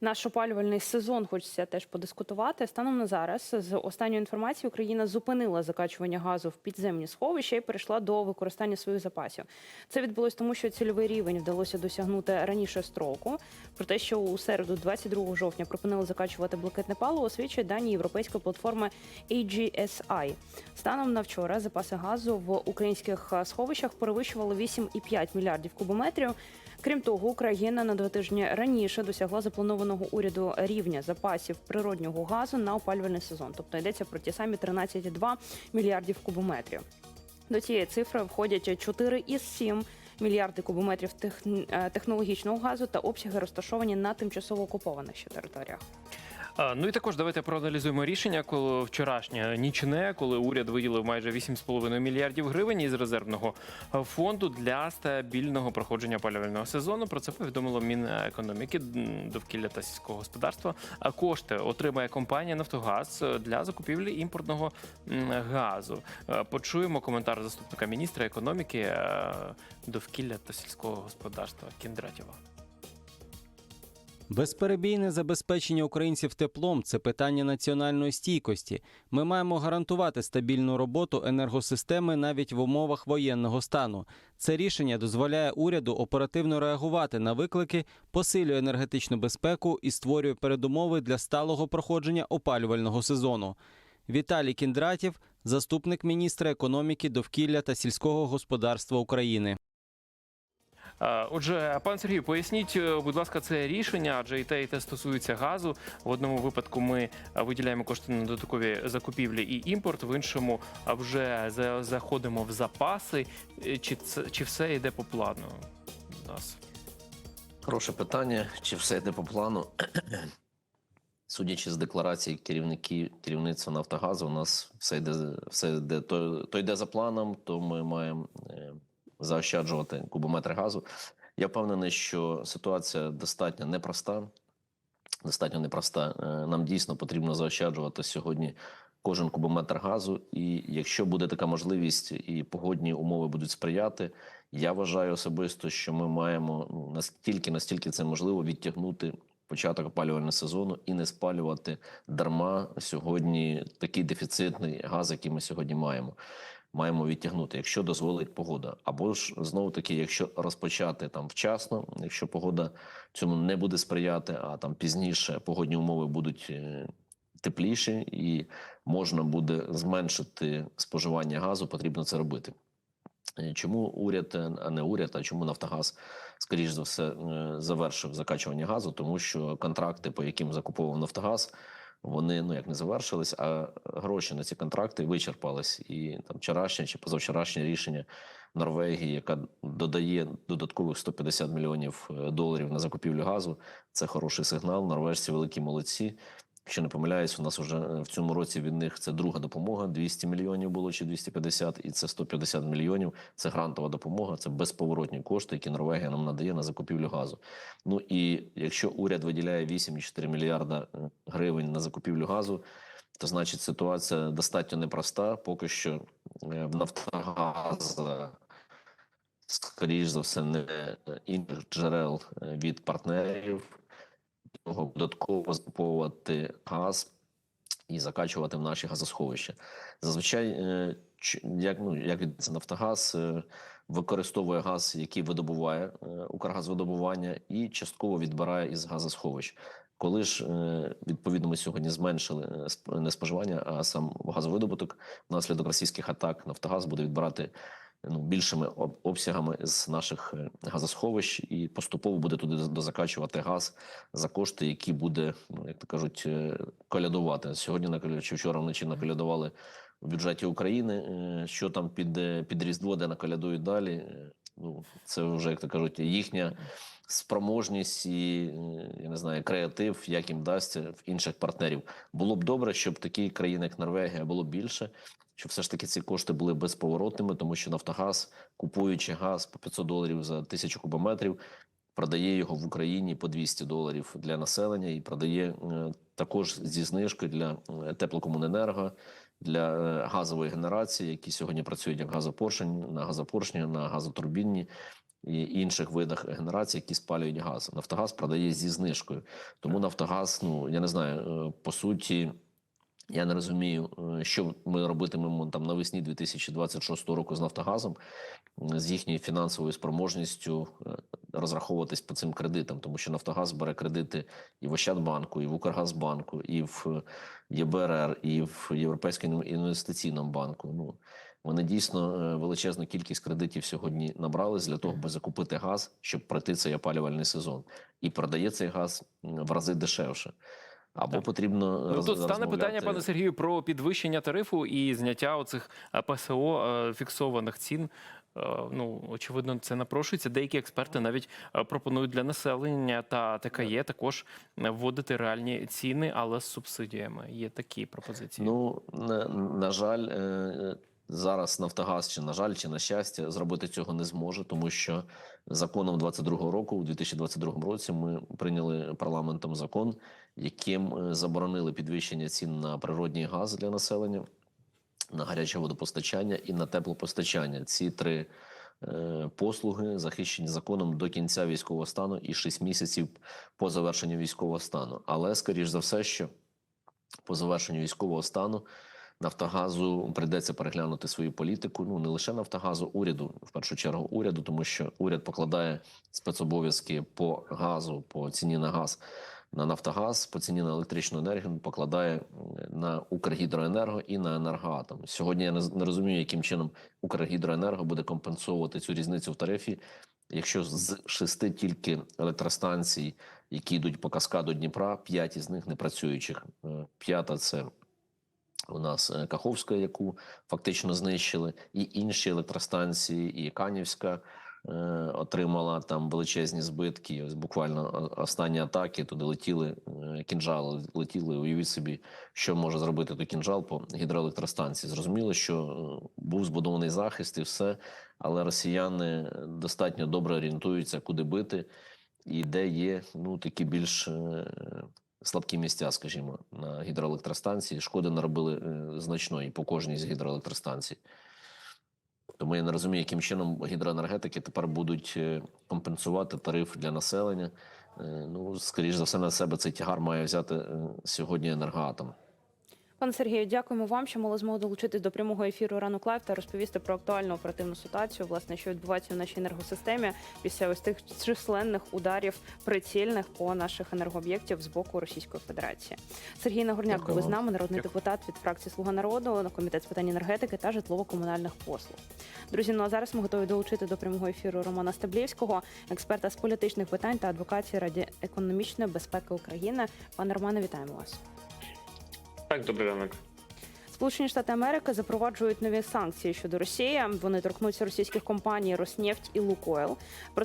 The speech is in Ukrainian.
наш опалювальний сезон. Хочеться теж подискутувати. Станом на зараз, з останньої інформації, Україна зупинила закачування газу в підземні сховища і перейшла до використання своїх запасів. Це відбулось тому, що цільовий рівень вдалося досягнути раніше строку. Про те, що у середу, 22 жовтня, припинили закачувати блакитне паливо, свідчать дані європейської платформи AGSI. Станом на вчора запаси газу в українських сховищах перевищували 8,5 мільярдів кубометрів. Крім того, Україна на два тижні раніше досягла запланованого уряду рівня запасів природнього газу на опалювальний сезон. Тобто йдеться про ті самі 13,2 мільярдів кубометрів. До цієї цифри входять 4,7 мільярди кубометрів е, технологічного газу та обсяги розташовані на тимчасово окупованих ще територіях. Ну і також давайте проаналізуємо рішення, коли вчорашнє нічне, коли уряд виділив майже 8,5 мільярдів гривень із резервного фонду для стабільного проходження опалювального сезону. Про це повідомило Мінекономіки, довкілля та сільського господарства. А кошти отримає компанія Нафтогаз для закупівлі імпортного газу. Почуємо коментар заступника міністра економіки, довкілля та сільського господарства Кіндратєва. Безперебійне забезпечення українців теплом це питання національної стійкості. Ми маємо гарантувати стабільну роботу енергосистеми навіть в умовах воєнного стану. Це рішення дозволяє уряду оперативно реагувати на виклики, посилює енергетичну безпеку і створює передумови для сталого проходження опалювального сезону. Віталій Кіндратів, заступник міністра економіки, довкілля та сільського господарства України. А, Отже, пан Сергію, поясніть, е, будь ласка, це рішення, адже і те, і те стосується газу. В одному випадку ми виділяємо кошти на додаткові закупівлі і імпорт, в іншому вже заходимо в запаси. Е, Чи це чи все йде по плану? У нас Хороше питання. Чи все йде по плану? Судячи з декларації керівників керівництва Нафтогазу, у нас все йде все йде то, то йде за планом, то ми маємо е, заощаджувати кубометри газу. Я впевнений, що ситуація достатньо непроста. Достатньо непроста. Е, Нам дійсно потрібно заощаджувати сьогодні кожен кубометр газу. І якщо буде така можливість і погодні умови будуть сприяти, я вважаю особисто, що ми маємо ну, настільки, настільки це можливо відтягнути початок опалювального сезону і не спалювати дарма сьогодні такий дефіцитний газ, який ми сьогодні маємо. Маємо відтягнути, якщо дозволить погода, або ж знову таки, якщо розпочати там вчасно, якщо погода цьому не буде сприяти, а там пізніше погодні умови будуть е, тепліші і можна буде зменшити споживання газу, потрібно це робити. Е, Чому уряд, е, а не уряд, а чому Нафтогаз, скоріш за все, завершив закачування газу, тому що контракти, по яким закуповував Нафтогаз, вони ну як не завершились, а гроші на ці контракти вичерпались. І там вчорашнє чи позавчорашнє рішення Норвегії, яка додає додаткових 150 мільйонів е, доларів на закупівлю газу, це хороший сигнал. Норвежці великі молодці. Якщо не помиляюсь, у нас вже е, в цьому році від них це друга допомога. 200 мільйонів було чи 250, і це 150 мільйонів. Це грантова допомога, це безповоротні кошти, які Норвегія нам надає на закупівлю газу. Ну і якщо уряд виділяє 8,4 мільярда е, гривень на закупівлю газу, то значить ситуація достатньо непроста. Поки що е, в Нафтогаз, скоріш за все, не інших джерел від партнерів додатково закуповувати газ і закачувати в наші газосховища. Зазвичай, е, як ну як відбувається Нафтогаз е, використовує газ, який видобуває е, Укргазвидобування, і частково відбирає із газосховищ. Коли ж відповідно ми сьогодні зменшили не споживання, а сам газовидобуток внаслідок російських атак, Нафтогаз буде відбирати ну, більшими обсягами з наших е, газосховищ і поступово буде туди дозакачувати газ за кошти, які буде, ну як то кажуть, е, колядувати. Сьогодні наколя- чи вчора вночі наколядували в бюджеті України. е, Що там під, під Різдво, де наколядують далі? Ну це вже як то кажуть, їхня спроможність і я не знаю, креатив, як їм дасться в інших партнерів. Було б добре, щоб такі країни, як Норвегія, було більше. Щоб все ж таки ці кошти були безповоротними, тому що Нафтогаз, купуючи газ по 500 доларів за тисячу кубометрів, продає його в Україні по 200 доларів для населення і продає е, також зі знижкою для е, теплокомуненерго, для е, газової генерації, які сьогодні працюють як газопоршень на газопоршні, на газотурбінні. і інших видах генерації, які спалюють газ. Нафтогаз продає зі знижкою. Тому Нафтогаз, ну я не знаю, по суті. Я не розумію, е, що ми робитимемо там навесні 2026 року з Нафтогазом, е, з їхньою фінансовою спроможністю е, розраховуватись по цим кредитам, тому що Нафтогаз бере кредити і в Ощадбанку, і в Укргазбанку, і в ЄБРР, і в Європейському інвестиційному банку. Ну вони дійсно е, величезну кількість кредитів сьогодні набрали для того, аби закупити газ, щоб пройти цей опалювальний сезон, і продає цей газ в рази дешевше. Або Так. потрібно Ну, тут стане питання, пане Сергію, про підвищення тарифу і зняття оцих е, ПСО е, фіксованих цін. Е, Ну, очевидно, це напрошується. Деякі експерти навіть е, пропонують для населення та ТКЄ також е, вводити реальні ціни, але з субсидіями. Є такі пропозиції. Ну на, на жаль, е, зараз Нафтогаз чи на жаль, чи на щастя, зробити цього не зможе, тому що законом 22-го року, у 2022 році, ми прийняли парламентом закон, яким е, заборонили підвищення цін на природній газ для населення, на гаряче водопостачання і на теплопостачання. Ці три е, послуги захищені законом до кінця військового стану і 6 місяців по завершенню військового стану. Але скоріш за все, що по завершенню військового стану Нафтогазу прийдеться переглянути свою політику. Ну не лише Нафтогазу, уряду, в першу чергу, уряду, тому що уряд покладає спецобов'язки по газу, по ціні на газ на Нафтогаз, по ціні на електричну енергію покладає на Укргідроенерго і на енергоатом. Сьогодні я не розумію, яким чином Укргідроенерго буде компенсувати цю різницю в тарифі, якщо з шести тільки електростанцій, які йдуть по каскаду Дніпра, п'ять із них не працюючих. Е, П'ята це у нас е, Каховська, яку фактично знищили, і інші електростанції, і Канівська е, отримала там величезні збитки. Ось буквально останні атаки туди летіли е, кінжали, летіли. Уявіть собі, що може зробити той кінжал по гідроелектростанції. Зрозуміло, що е, був збудований захист і все, але росіяни достатньо добре орієнтуються, куди бити, і де є ну такі більш е, слабкі місця, скажімо, на гідроелектростанції. Шкоди наробили е, значної по кожній з гідроелектростанцій. Тому я не розумію, яким чином гідроенергетики тепер будуть е, компенсувати тариф для населення. Е, Ну, скоріш за все, на себе цей тягар має взяти сьогодні енергоатом. Пане Сергію, дякуємо вам, що мали змогу долучитись до прямого ефіру ранок лайв та розповісти про актуальну оперативну ситуацію, власне, що відбувається в нашій енергосистемі після ось тих численних ударів прицільних по наших енергооб'єктів з боку Російської Федерації. Сергій Нагорняк був з нами, народний Дякую. депутат від фракції Слуга народу на комітет з питань енергетики та житлово-комунальних послуг. Друзі, ну а зараз ми готові долучити до прямого ефіру Романа Стеблівського, експерта з політичних питань та адвокації Раді економічної безпеки України. Пане Романе, вітаємо вас. Так, добрий ранок. Сполучені Штати Америки запроваджують нові санкції щодо Росії. Вони торкнуться російських компаній Роснефть і Лукойл. Про